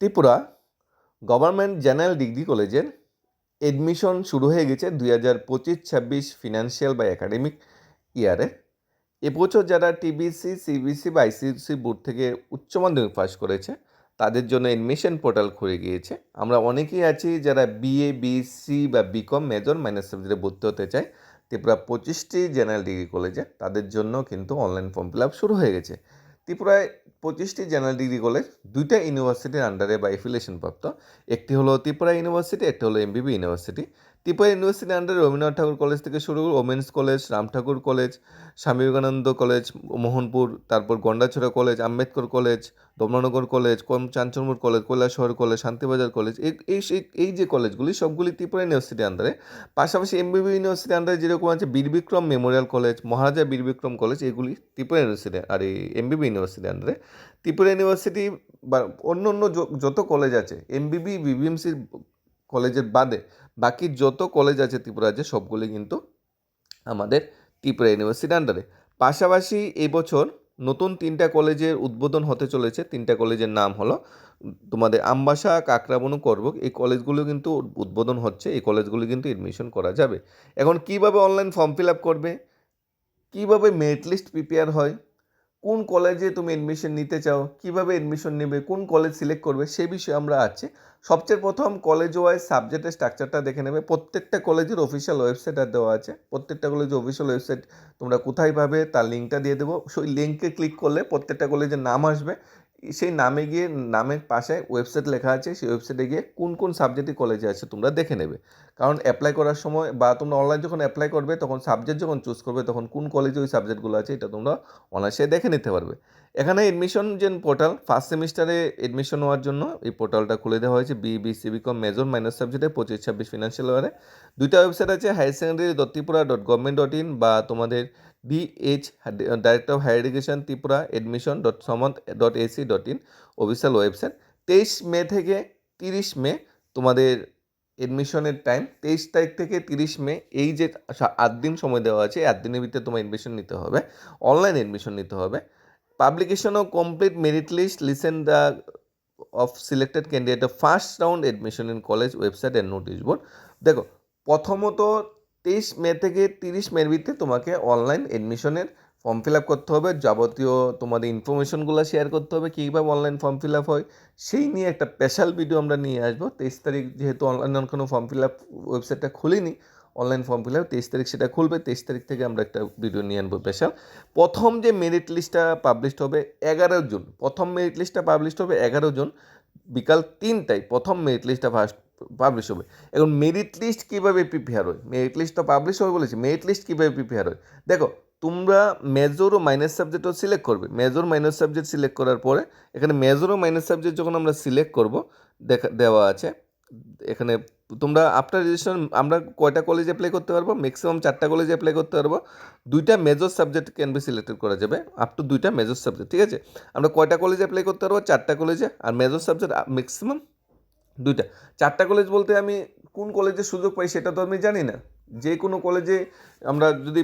Tripura government general degree কলেজের admission শুরু হয়ে গেছে দুই হাজার পঁচিশ, ছাব্বিশ ফিনান্সিয়াল বা একাডেমিক ইয়ারে এবছর যারা টিবিসি সিবিসি বা আইসিসি বোর্ড থেকে উচ্চ মাধ্যমিক পাস করেছে, তাদের জন্য এডমিশন পোর্টাল খুলে গিয়েছে। আমরা অনেকেই আছি যারা বিএ বিসি বা বিকম মেজর মাইনাস সাবজেক্টে ভর্তি হতে চায় ত্রিপুরা পঁচিশটি জেনারেল ডিগ্রি কলেজে, তাদের জন্য কিন্তু অনলাইন ফর্ম ফিল আপ শুরু হয়ে গেছে। ত্রিপুরায় পঁচিশটি জেনারেল ডিগ্রি কলেজ দুইটা ইউনিভার্সিটির আন্ডারে বা এফিলিয়েশন প্রাপ্ত। একটি হলো ত্রিপুরা ইউনিভার্সিটি, একটি হলো এমবিবি ইউনিভার্সিটি। ত্রিপুরা ইউনিভার্সিটির আন্ডারে রবীন্দ্রনাথ ঠাকুর কলেজ থেকে শুরু করে women's college Ram Thakur college Swami Vivekananda college Mohanpur, তারপর Gandacherra college Ambedkar college Damnagar college কম চাঞ্চলমুর college Kailashahar college Shantibazar college এই এই যে কলেজগুলি সবগুলি ত্রিপুরা ইউনিভার্সিটির আন্ডারে পাশাপাশি এমবিবি ইউনিভার্সিটির আন্ডারে যেরকম আছে Birbikram memorial college Maharaja Birbikram college এগুলি ত্রিপুরা ইউনিভার্সিটি আর এই এমবিবি ইউনিভার্সিটির আন্ডারে ত্রিপুরা ইউনিভার্সিটি বা অন্য অন্য যত কলেজ আছে এমবিবি বিবিএমসির কলেজের বাদে বাকি যত কলেজ আছে ত্রিপুরা আছে সবগুলি কিন্তু আমাদের ত্রিপুরা ইউনিভার্সিটির আন্ডারে পাশাপাশি এবছর নতুন তিনটা কলেজের উদ্বোধন হতে চলেছে। তিনটা কলেজের নাম হলো তোমাদের আমবাসা, কাকরাবনু, করবক। এই কলেজগুলো কিন্তু উদ্বোধন হচ্ছে। এই কলেজগুলো কিন্তু এডমিশন করা যাবে। এখন কীভাবে অনলাইন ফর্ম ফিল আপ করবে? কীভাবে মেরিট লিস্ট প্রিপেয়ার হয়? কোন কলেজে তুমি এডমিশন নিতে চাও? কীভাবে এডমিশন নেবে? কোন কলেজ সিলেক্ট করবে? সে বিষয়ে আমরা আছি। সবচেয়ে প্রথম কলেজ ওয়াইজ সাবজেক্টের স্ট্রাকচারটা দেখে নেবে। প্রত্যেকটা কলেজের অফিসিয়াল ওয়েবসাইট আর দেওয়া আছে। প্রত্যেকটা কলেজের অফিসিয়াল ওয়েবসাইট তোমরা কোথায় পাবে? তার লিঙ্কটা দিয়ে দেবো। সেই লিঙ্কে ক্লিক করলে প্রত্যেকটা কলেজের নাম আসবে। সেই নামে গিয়ে, নামের পাশে ওয়েবসাইট লেখা আছে, সেই ওয়েবসাইটে গিয়ে কোন কোন সাবজেক্টে কলেজে আছে তোমরা দেখে নেবে। কারণ অ্যাপ্লাই করার সময় বা তোমরা অনলাইন যখন অ্যাপ্লাই করবে, তখন সাবজেক্ট যখন চুজ করবে, তখন কোন কলেজে ওই সাবজেক্টগুলো আছে এটা তোমরা অনায়াসে দেখে নিতে পারবে। এখানে এডমিশন যে পোর্টাল ফার্স্ট সেমিস্টারে এডমিশন হওয়ার জন্য এই পোর্টালটা খুলে দেওয়া হয়েছে B B C BCom major minor সাবজেক্টে পঁচিশ, ছাব্বিশ ফিনান্সিয়াল ওয়ারে দুইটা ওয়েবসাইট আছে higher secondary dot Tripura dot government dot in বা তোমাদের BH director of higher education Tripura admission dot Samarth dot AC dot in official website তেইশ মে থেকে তিরিশ মে তোমাদের এডমিশনের টাইম তেইশ তারিখ থেকে তিরিশ মে এই যে আট দিন সময় দেওয়া আছে, আট দিনের ভিতরে তোমার এডমিশন নিতে হবে। অনলাইন এডমিশন নিতে হবে। Publication of complete merit list listen the of selected candidate first round admission in college website and notice board দেখো, প্রথমত তেইশ মে থেকে তিরিশ মের ভিতরে তোমাকে অনলাইন এডমিশনের ফর্ম ফিল আপ করতে হবে। যাবতীয় তোমাদের ইনফরমেশনগুলো শেয়ার করতে হবে কীভাবে অনলাইন ফর্ম ফিল আপ হয়, সেই নিয়ে একটা স্পেশাল ভিডিও আমরা নিয়ে আসব। তেইশ তারিখ যেহেতু অনলাইন কোনো ফর্ম ফিল আপ ওয়েবসাইটটা খুলিনি অনলাইন ফর্ম ফিল আপ তেইশ তারিখ সেটা খুলবে। তেইশ তারিখ থেকে আমরা একটা ভিডিও নিয়ে আনব স্পেশাল প্রথম যে মেরিট লিস্টটা পাবলিশড হবে এগারো জুন, প্রথম মেরিট লিস্টটা পাবলিশড হবে এগারো জুন। বিকাল তিনটায় প্রথম মেরিট লিস্টটা ফার্স্ট পাবলিশ হবে। এখন মেরিট লিস্ট কীভাবে প্রিপেয়ার হয়? মেরিট লিস্ট তো পাবলিশ হবে বলেছি। মেরিট লিস্ট কীভাবে প্রিপেয়ার হয়? দেখো, তোমরা মেজর ও মাইনাস সাবজেক্টও সিলেক্ট করবে। মেজর মাইনাস সাবজেক্ট সিলেক্ট করার পরে, এখানে মেজর ও মাইনাস সাবজেক্ট যখন আমরা সিলেক্ট করব, দেখা, দেওয়া আছে, এখানে তোমরা আফটার রেজিস্ট্রেশন আমরা কয়টা কলেজে অ্যাপ্লাই করতে পারব? ম্যাক্সিমাম চারটা কলেজে অ্যাপ্লাই করতে পারব। দুইটা major subject can be selected করা যাবে। আপ টু দুইটা মেজর সাবজেক্ট ঠিক আছে? আমরা কয়টা কলেজে অ্যাপ্লাই করতে পারব? চারটা কলেজে আর মেজর সাবজেক্ট ম্যাক্সিমাম দুইটা। চারটা কলেজ বলতে আমি কোন কলেজে সুযোগ পাই সেটা তো আমি জানি না। যে কোনো কলেজে আমরা যদি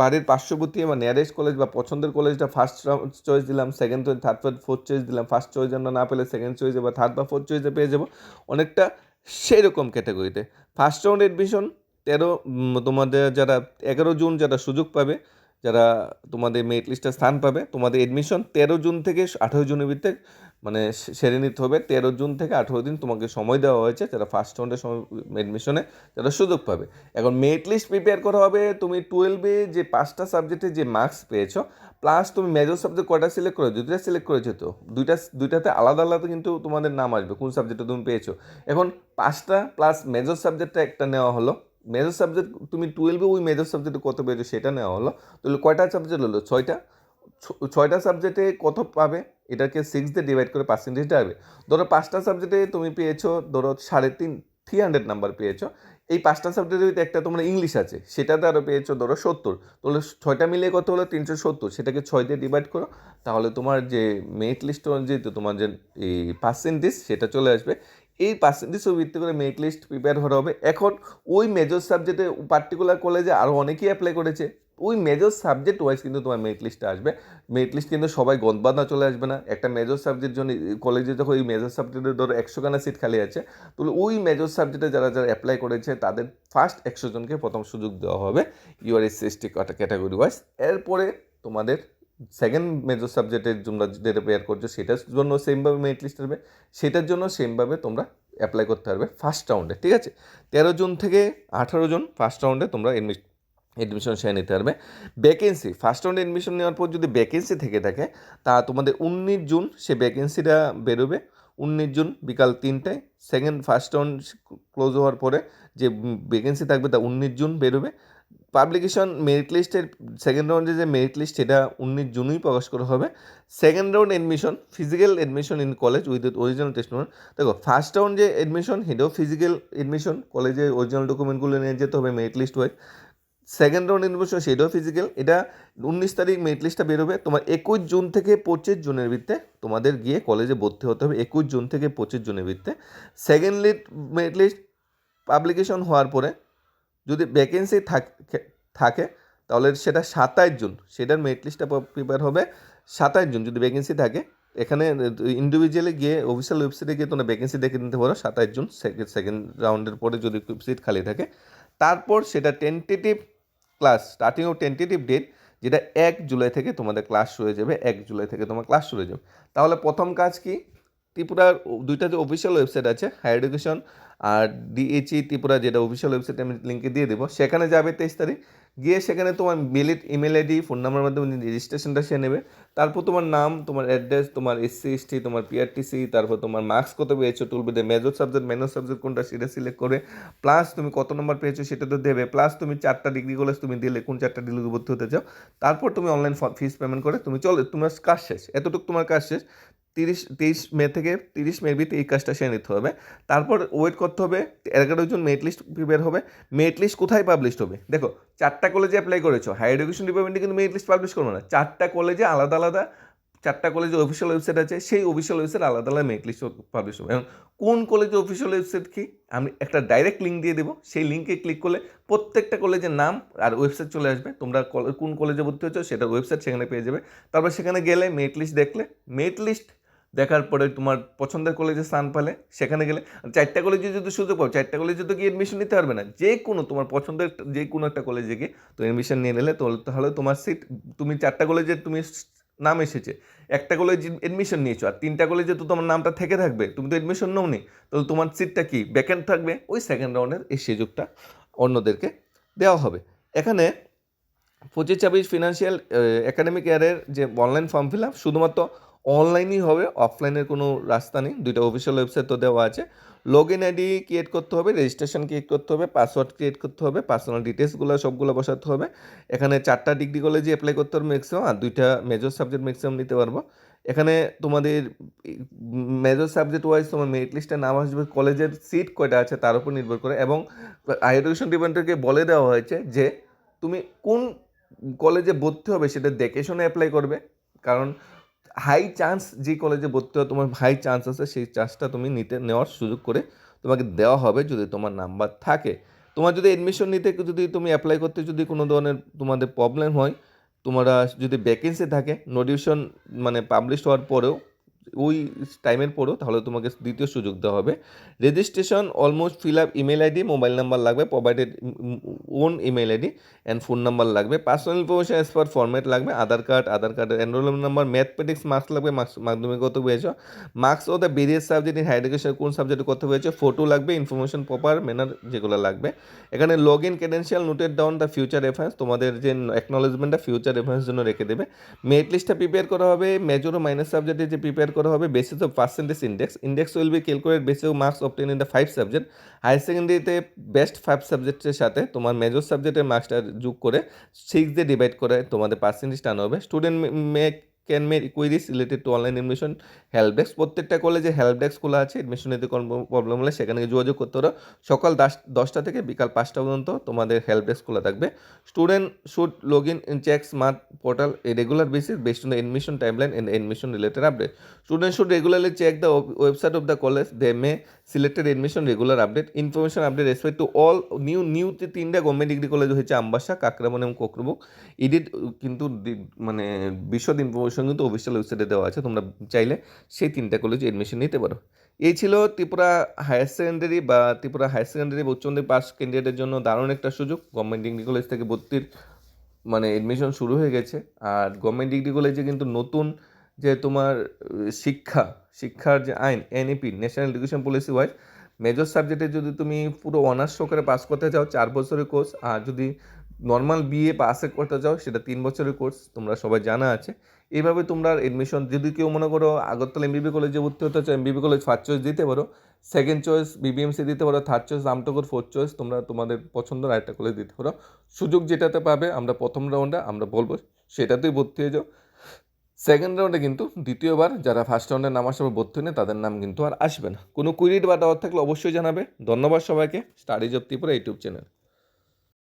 বাড়ির পার্শ্ববর্তী বা নিয়ারেস্ট কলেজ বা পছন্দের কলেজটা ফার্স্ট চয়েস দিলাম second choice third fourth choice দিলাম ফার্স্ট চয়েস আমরা না পেলে সেকেন্ড চয়েসে বা থার্ড বা ফোর্থ চয়েসে পেয়ে যাব। অনেকটা সেই রকম ক্যাটাগরিতে ফার্স্ট রাউন্ড এডমিশন তেরো তোমাদের যারা এগারো জুন যারা সুযোগ পাবে, যারা তোমাদের মেরিট লিস্টে স্থান পাবে, তোমাদের এডমিশন তেরো জুন থেকে আঠেরো জুনের ভিতরে মানে সেরে নিতে হবে। তেরো জুন থেকে আঠেরো দিন তোমাকে সময় দেওয়া হয়েছে যারা ফার্স্ট রাউন্ডের সময় অ্যাডমিশনে যারা সুযোগ পাবে। এখন মেরিট লিস্ট প্রিপেয়ার করা হবে, তুমি টুয়েলভে যে পাঁচটা সাবজেক্টে যে মার্কস পেয়েছ প্লাস তুমি মেজর সাবজেক্ট কয়টা সিলেক্ট করেছ? দুইটা সিলেক্ট করেছ তো? দুইটা দুইটাতে আলাদা আলাদা কিন্তু তোমাদের নাম আসবে, কোন সাবজেক্টে তুমি পেয়েছ। এখন পাঁচটা প্লাস মেজর সাবজেক্টটা একটা নেওয়া হলো। মেজর সাবজেক্ট তুমি টুয়েলভে ওই মেজর সাবজেক্টে কত পেয়েছ সেটা নেওয়া হলো। তাহলে কয়টা সাবজেক্ট হলো? ছয়টা। ছয়টা সাবজেক্টে কত পাবে? এটাকে সিক্স দিয়ে ডিভাইড করে পার্সেন্টেজটা হবে। ধরো পাঁচটা সাবজেক্টে তুমি পেয়েছ, ধরো সাড়ে তিন থ্রি হান্ড্রেড নাম্বার পেয়েছ। এই পাঁচটা সাবজেক্টের একটা তোমার ইংলিশ আছে, সেটাতে আরও পেয়েছ ধরো সত্তর। তাহলে ছয়টা মিলিয়ে কত হলো? তিনশো সত্তর। সেটাকে ছয় দিয়ে ডিভাইড করো, তাহলে তোমার যে মেরিট লিস্ট অনুযায়ী তোমার যে, এই পার্সেন্টেজ সেটা চলে আসবে। এই পার্সেন্টেজের ভিত্তি করে মেরিট লিস্ট প্রিপেয়ার করা হবে। এখন ওই মেজর সাবজেক্টে পার্টিকুলার কলেজে আরও অনেকেই অ্যাপ্লাই করেছে। ওই মেজর সাবজেক্ট ওয়াইজ কিন্তু তোমার মেরিট লিস্টে আসবে। মেরিট লিস্ট কিন্তু সবাই গদবাদা চলে আসবে না। একটা মেজর সাবজেক্ট জন্য কলেজে যখন ওই মেজর সাবজেক্টে ধরো একশো খানা সিট খালি আছে তো ওই মেজর সাবজেক্টে যারা যারা অ্যাপ্লাই করেছে, তাদের ফার্স্ট একশো জনকে প্রথম সুযোগ দেওয়া হবে UR S S T category wise এরপরে তোমাদের সেকেন্ড মেজর সাবজেক্টের তোমরা যেটা প্রেয়ার করছ, সেটার জন্য সেমভাবে মেরিট লিস্ট আসবে। সেটার জন্য সেমভাবে তোমরা অ্যাপ্লাই করতে পারবে ফার্স্ট রাউন্ডে ঠিক আছে? তেরো জন থেকে আঠারো জন ফার্স্ট রাউন্ডে তোমরা এডমিট এডমিশন সেরে নিতে পারবে। ভ্যাকেন্সি ফার্স্ট রাউন্ডে এডমিশন নেওয়ার পর যদি ভ্যাকেন্সি থেকে থাকে, তা তোমাদের উনিশ জুন সে ভ্যাকেন্সিটা বেরোবে। উনিশ জুন বিকাল তিনটায়। সেকেন্ড ফার্স্ট রাউন্ড ক্লোজ হওয়ার পরে যে ভ্যাকেন্সি থাকবে, তা উনিশ জুন বেরোবে। পাবলিকেশন মেরিট লিস্টের সেকেন্ড রাউন্ডে যে মেরিট লিস্ট সেটা উনিশ জুনই প্রকাশ করা হবে। Second round admission physical admission in college with original test দেখো ফার্স্ট রাউন্ড যে এডমিশন সেটাও ফিজিক্যাল এডমিশন কলেজে অরিজিনাল ডকুমেন্টগুলো নিয়ে যেতে হবে merit list wise second round admission সেটাও ফিজিক্যাল এটা উনিশ তারিখ মেরিট লিস্টটা বেরোবে। তোমার একুশ জুন থেকে পঁচিশ জুনের ভিত্তে তোমাদের গিয়ে কলেজে ভর্তি হতে হবে একুশ জুন থেকে পঁচিশ জুনের ভিত্তে second lead merit list publication হওয়ার পরে যদি ভ্যাকেন্সি থাকে থাকে, তাহলে সেটা সাতাশ জুন, সেটার মেরিট লিস্টটা প্রিপেয়ার হবে সাতাইশ জুন, যদি ভ্যাকেন্সি থাকে। এখানে ইন্ডিভিজুয়ালি গিয়ে অফিসিয়াল ওয়েবসাইটে গিয়ে তোমরা ভ্যাকেন্সি দেখে নিতে পারো সাতাশ জুন সেকেন্ড রাউন্ডের পরে যদি সিট খালি থাকে। তারপর সেটা tentative class starting of tentative date যেটা এক জুলাই থেকে তোমাদের ক্লাস শুরু হয়ে যাবে, এক জুলাই থেকে তোমার ক্লাস শুরু হয়ে যাবে। তাহলে প্রথম কাজ কি? ত্রিপুরার দুইটা যে অফিসিয়াল ওয়েবসাইট আছে হায়ার এডুকেশন আর ডিএচই ত্রিপুরা যেটা অফিসিয়াল ওয়েবসাইট আমি লিঙ্কে দিয়ে দেবো, সেখানে যাবে তেইশ তারিখ। গিয়ে সেখানে তোমার mail email ID phone number মাধ্যমে রেজিস্ট্রেশনটা সে নেবে। তারপর তোমার নাম, তোমার অ্যাড্রেস তোমার এসসি এসটি তোমার পিআরটিসি তারপর তোমার মার্কস কত পেয়েছ টুলবিতে মেজর সাবজেক্ট মেনর সাবজেক্ট কোনটা সেটা সিলেক্ট করে প্লাস তুমি কত নম্বর পেয়েছ সেটা তো দেবে প্লাস তুমি চারটা ডিগ্রি কলেজ তুমি দিলে, কোন চারটা ডিগ্রি ভর্তি হতে চাও, তারপর তুমি অনলাইন ফিস পেমেন্ট করে তুমি চলে, তোমার কাজ শেষ, এতটুকু তোমার কাজ শেষ। তিরিশ তেইশ মে থেকে তিরিশ মের ভিতরে এই কাজটা সেরে নিতে হবে। তারপর ওয়েট করতে হবে এগারো জন মেরিট লিস্ট প্রিপেয়ার হবে। মেট লিস্ট কোথায় পাবলিশ হবে? দেখো, চারটা কলেজে অ্যাপ্লাই করেছ। হায়ার এডুকেশন ডিপার্টমেন্টে কিন্তু মেট লিস্ট পাবলিশ করব না। চারটা কলেজে আলাদা আলাদা, চারটা কলেজে অফিসিয়াল ওয়েবসাইট আছে, সেই অফিসিয়াল ওয়েবসাইট আলাদা আলাদা মেট লিস্ট পাবলিশ হবে। এবং কোন কলেজে অফিসিয়াল ওয়েবসাইট কি? আমি একটা ডাইরেক্ট লিঙ্ক দিয়ে দেবো। সেই লিঙ্কে ক্লিক করলে প্রত্যেকটা কলেজের নাম আর ওয়েবসাইট চলে আসবে। তোমরা কোন কলেজে ভর্তি হচ্ছ সেটার ওয়েবসাইট সেখানে পেয়ে যাবে। তারপর সেখানে গেলে মেট লিস্ট দেখলে মেট লিস্ট দেখার পরে তোমার পছন্দের কলেজে স্থান পেলে, সেখানে গেলে চারটা কলেজে যদি সুযোগ পাও, চারটা কলেজে তো গিয়ে এডমিশন নিতে পারবে না, যে কোনো তোমার পছন্দের যে কোনো একটা কলেজে গিয়ে তো এডমিশন নিয়ে নিলে, তাহলে তোমার সিট তুমি চারটা কলেজে তুমি নাম এসেছে, একটা কলেজ এডমিশন নিয়েছো, আর তিনটা কলেজে তো তোমার নামটা থেকে থাকবে, তুমি তো এডমিশন নাও নি তাহলে তোমার সিটটা কি? ব্যাকেন্ড থাকবে, ওই সেকেন্ড রাউন্ডের এই সুযোগটা অন্যদেরকে দেওয়া হবে। এখানে পঁচিশ ছাব্বিশ ফিনান্সিয়াল একাডেমিক ইয়ারের যে অনলাইন ফর্ম ফিল আপ শুধুমাত্র অনলাইনই হবে অফলাইনের কোনো রাস্তা নেই। দুইটা অফিসিয়াল ওয়েবসাইট তো দেওয়া আছে। লগ ইন আইডি ক্রিয়েট করতে হবে রেজিস্ট্রেশন ক্রিয়েট করতে হবে পাসওয়ার্ড ক্রিয়েট করতে হবে পার্সোনাল ডিটেলসগুলো সবগুলো বসাতে হবে। এখানে চারটা ডিগ্রি কলেজে অ্যাপ্লাই করতে হবে ম্যাক্সিমাম আর দুইটা মেজর সাবজেক্ট ম্যাক্সিমাম নিতে পারব। এখানে তোমাদের মেজর সাবজেক্ট ওয়াইজ তোমার মেরিট লিস্টে নাম আসবে কলেজের সিট কয়টা আছে তার উপর নির্ভর করে। এবং হায়ার এডুকেশন ডিপার্টমেন্টকে বলে দেওয়া হয়েছে যে, তুমি কোন কলেজে ভর্তি হবে সেটা দেখে শুনে অ্যাপ্লাই করবে। কারণ হাই চান্স যে কলেজে ভর্তি হওয়া তোমার হাই চান্স আছে, সেই চান্সটা তুমি নিতে, নেওয়ার সুযোগ করে তোমাকে দেওয়া হবে যদি তোমার নাম্বার থাকে। তোমার যদি অ্যাডমিশন নিতে যদি তুমি অ্যাপ্লাই করতে যদি কোনো ধরনের তোমাদের প্রবলেম হয়, তোমরা যদি ভ্যাকেন্সি থাকে নোটিফিকেশন মানে পাবলিশ হওয়ার পরেও ওই টাইমের পরেও তাহলে তোমাকে দ্বিতীয় সুযোগ দেওয়া হবে। Registration almost fill up email ID mobile number লাগবে provided own email ID and phone number লাগবে। Personal information as per format লাগবে, আধার কার্ড আধার কার্ডের এনরোলমেন্ট নাম্বার ম্যাথমেটিক্স মার্কস লাগবে মার্কস মাধ্যমিক কত পেয়েছ? Marks O the various subject in higher education কোন সাবজেক্টে কত পেয়েছ? ফটো লাগবে ইনফরমেশন প্রপার ম্যানার যেগুলো লাগবে। এখানে log in credential noted down the future reference তোমাদের যে অ্যাকনোলেজমেন্টটা ফিউচার রেফারেন্স জন্য রেখে দেবে। মেরিট লিস্টটা প্রিপেয়ার করা হবে মেজর ও মাইনাস সাবজেক্টে যে প্রিপেয়ার করা হবে basis of percentage index index will be calculate basis of marks obtain in the five subject higher সেকেন্ডারিতে best five সাবজেক্টের সাথে তোমার মেজর সাবজেক্টের মার্কসটা যোগ করে সিক্স দিয়ে ডিভাইড করে তোমাদের পার্সেন্টেজটা আনা হবে। Student may can make queries related to online admission help desk প্রত্যেকটা কলেজে হেল্প ডেস্ক খোলা আছে এডমিশন নিতে কোনো প্রবলেম হলে সেখানে গিয়ে যোগাযোগ করতে পারো। সকাল দশ, দশটা থেকে বিকাল পাঁচটা পর্যন্ত তোমাদের হেল্প ডেস্ক খোলা থাকবে। Student should log in in check smart portal a regular basis based on the admission timeline and admission related update student should regularly check the website of the college they may selected admission regular update information update respect to all new new তিনটা government degree college হয়েছে আম্বাসা, কাকরাবন এবং কোকরবুক edit কিন্তু মানে বিশদ information কিন্তু official ওয়েবসাইটে দেওয়া আছে, তোমরা চাইলে সেই তিনটা কলেজে এডমিশন নিতে পারো। এই ছিল ত্রিপুরা হায়ার সেকেন্ডারি বা ত্রিপুরা হায়ার সেকেন্ডারি বা উচ্চ মাধ্যমিক পাস ক্যান্ডিডেটের জন্য দারুণ একটা সুযোগ। গভর্নমেন্ট ডিগ্রি কলেজ থেকে ভর্তির মানে এডমিশন শুরু হয়ে গেছে। আর গভর্নমেন্ট ডিগ্রি কলেজে কিন্তু নতুন যে তোমার শিক্ষা, শিক্ষার যে আইন NEP national education policy wise major সাবজেক্টে যদি তুমি পুরো অনার্স সহকারে পাস করতে চাও, চার বছরের কোর্স আর যদি নর্মাল বিএ পাসে করতে চাও, সেটা তিন বছরের কোর্স তোমরা সবাই জানা আছে। এইভাবে তোমরা এডমিশন যদি কেউ মনে করো আগরতলা এমবিবি কলেজে ভর্তি হতে চাও এমবিবি কলেজ ফার্স্ট চয়েস দিতে পারো সেকেন্ড চয়েস বিবিএমসি দিতে পারো third choice Ramthakur fourth choice তোমরা তোমাদের পছন্দের আরেকটা কলেজ দিতে পারো। সুযোগ যেটাতে পাবে, আমরা প্রথম রাউন্ডে আমরা বলব, সেটাতেই ভর্তি হয়ে যাও। সেকেন্ড রাউন্ডে কিন্তু দ্বিতীয়বার যারা ফার্স্ট রাউন্ডে নাম পর ভর্তি নেই তাদের নাম কিন্তু আর আসবে না। কোনো কুইরিট বা দাওয়াত থাকলে অবশ্যই জানাবে। ধন্যবাদ সবাইকে। Studies of Tripura YouTube channel